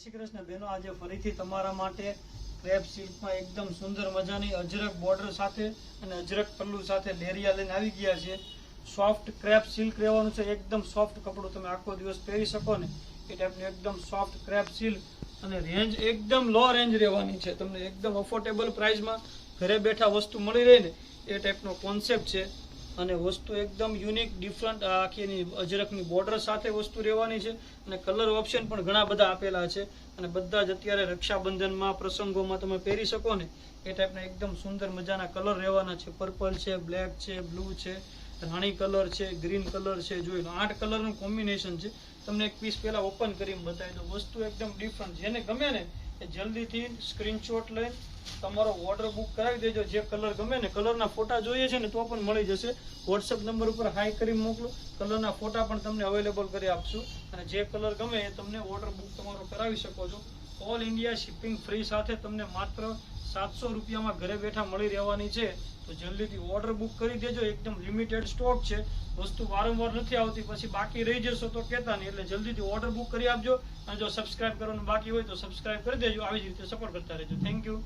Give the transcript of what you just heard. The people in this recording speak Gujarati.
શ્રી કૃષ્ણ બેનો આજે ફરીથી તમારા માટે ક્રેપ સિલ્કમાં એકદમ સુંદર મજાની અજરક બોર્ડર સાથે અને અજરક પલ્લુ સાથે લેરિયા લઈને આવી ગયા છે. સોફ્ટ ક્રેપ સિલ્ક રહેવાનું છે. એકદમ સોફ્ટ કપડું તમે આખો દિવસ પહેરી શકો ને એ ટાઈપનું એકદમ સોફ્ટ ક્રેપ સિલ્ક અને રેન્જ એકદમ લો રેન્જ રહેવાની છે. તમને એકદમ અફોર્ડેબલ પ્રાઇસમાં ઘરે બેઠા વસ્તુ મળી રહે ને એ ટાઈપનો કોન્સેપ્ટ છે. અને વસ્તુ એકદમ યુનિક ડિફરન્ટ આખી એની અજરકની બોર્ડર સાથે વસ્તુ રહેવાની છે અને કલર ઓપ્શન પણ ઘણા બધા આપેલા છે. અને બધા જ અત્યારે રક્ષાબંધનમાં, પ્રસંગોમાં તમે પહેરી શકો ને, એ ટાઈપના એકદમ સુંદર મજાના કલર રહેવાના છે. પર્પલ છે બ્લેક છે બ્લુ છે, રાણી કલર છે ગ્રીન કલર છે, જોઈ આઠ કલરનું કોમ્બિનેશન છે. તમને એક પીસ પહેલાં ઓપન કરીને બતાવી દો વસ્તુ એકદમ ડિફરન્ટ જેને ગમે ને એ જલ્દીથી સ્ક્રીનશોટ લઈ તમારો ઓર્ડર બુક કરાવી દેજો. જે કલર ગમે ને કલરના ફોટા જોઈએ છે ને તો પણ મળી જશે. વોટ્સઅપ નંબર ઉપર હાઈ કરી મોકલો. કલરના ફોટા પણ તમને અવેલેબલ કરી આપશું. અને જે કલર ગમે એ તમને ઓર્ડર બુક તમારો કરાવી શકો છો. ઓલ ઇન્ડિયા શિપિંગ ફ્રી સાથે તમને માત્ર સાતસો રૂપિયામાં ઘરે બેઠા મળી રહેવાની છે, તો જલ્દીથી ઓર્ડર બુક કરી દેજો. એકદમ લિમિટેડ સ્ટોક છે. વસ્તુ વારંવાર નથી આવતી, પછી બાકી રહી જશો તો કહેતા નહીં. એટલે જલ્દીથી ઓર્ડર બુક કરી આપજો. અને જો સબસ્ક્રાઇબ કરવાનું બાકી હોય તો સબસ્ક્રાઇબ કરી દેજો. આવી જ રીતે સપોર્ટ કરતા રહેજો. Thank you